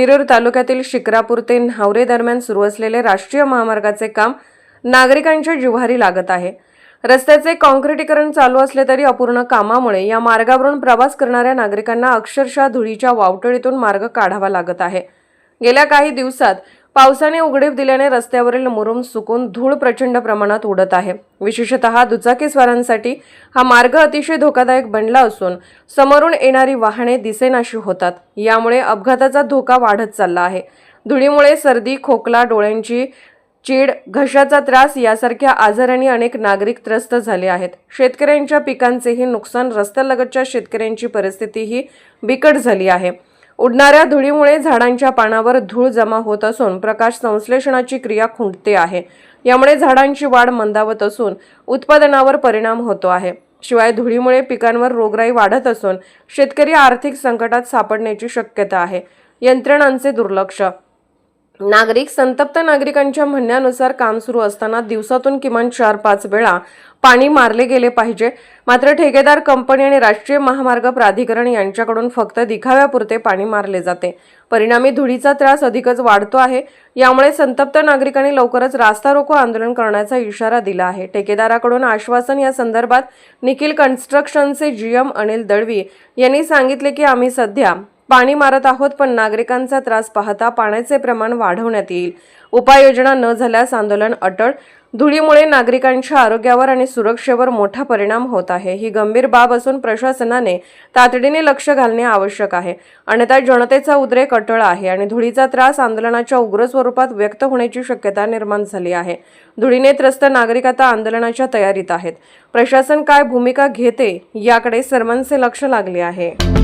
शिरूर तालुक्यातील शिक्रापूर ते न्हावरे दरम्यान सुरू असलेले राष्ट्रीय महामार्गाचे काम नागरिकांच्या जिव्हारी लागत आहे. रस्त्याचे काँक्रिटीकरण चालू असले तरी अपूर्ण कामामुळे या मार्गावरून प्रवास करणाऱ्या नागरिकांना अक्षरशः धुळीच्या वावटळीतून मार्ग काढावा लागत आहे. गेल्या काही दिवसात पावसाने उघडीप दिल्याने रस्त्यावरील मुरुम सुकून धूळ प्रचंड प्रमाणात उडत आहे. विशेषतः दुचाकीस्वारांसाठी हा मार्ग अतिशय धोकादायक बनला असून समोरून येणारी वाहने दिसेनाशी होतात. यामुळे अपघाताचा धोका वाढत चालला आहे. धुळीमुळे सर्दी खोकला डोळ्यांची चीड घशाचा त्रास यासारख्या आजारांनी अनेक नागरिक त्रस्त झाले आहेत. शेतकऱ्यांच्या पिकांचेही नुकसान रस्त्यालगतच्या शेतकऱ्यांची परिस्थितीही बिकट झाली आहे. उडणाऱ्या धुळीमुळे झाडांच्या पानावर धूळ जमा होत असून प्रकाश संश्लेषणाची क्रिया खुंटते आहे. यामुळे झाडांची वाढ मंदावत असून उत्पादनावर परिणाम होतो आहे. शिवाय धुळीमुळे पिकांवर रोगराई वाढत असून शेतकरी आर्थिक संकटात सापडण्याची शक्यता आहे. यंत्रणांचे दुर्लक्ष नागरिक संतप्त नागरिकांच्या म्हणण्यानुसार काम सुरू असताना दिवसातून किमान चार पाच वेळा पाणी मारले गेले पाहिजे. मात्र ठेकेदार कंपनी आणि राष्ट्रीय महामार्ग प्राधिकरण यांच्याकडून फक्त दिखाव्यापुरते पाणी मारले जाते. परिणामी धुळीचा त्रास अधिकच वाढतो आहे. यामुळे संतप्त नागरिकांनी लवकरच रास्ता रोको आंदोलन करण्याचा इशारा दिला आहे. ठेकेदाराकडून आश्वासन या संदर्भात निखिल कन्स्ट्रक्शनचे जीएम अनिल दळवी यांनी सांगितले की आम्ही सध्या पाणी मारत आहोत पण नागरिकांचा त्रास पाहता पाण्याचे प्रमाण वाढवण्यात येईल. उपाययोजना न झाल्यास आंदोलन अटळ. धुळीमुळे नागरिकांच्या आरोग्यावर आणि सुरक्षेवर मोठा परिणाम होत आहे. ही गंभीर बाब असून प्रशासनाने तातडीने लक्ष घालणे आवश्यक आहे. अन्यथा जनतेचा उद्रेक अटळ आहे आणि धुळीचा त्रास आंदोलनाच्या उग्र स्वरूपात व्यक्त होण्याची शक्यता निर्माण झाली आहे. धुळीने त्रस्त नागरिक आता आंदोलनाच्या तयारीत आहेत. प्रशासन काय भूमिका घेते याकडे सर्वांचे लक्ष लागले आहे.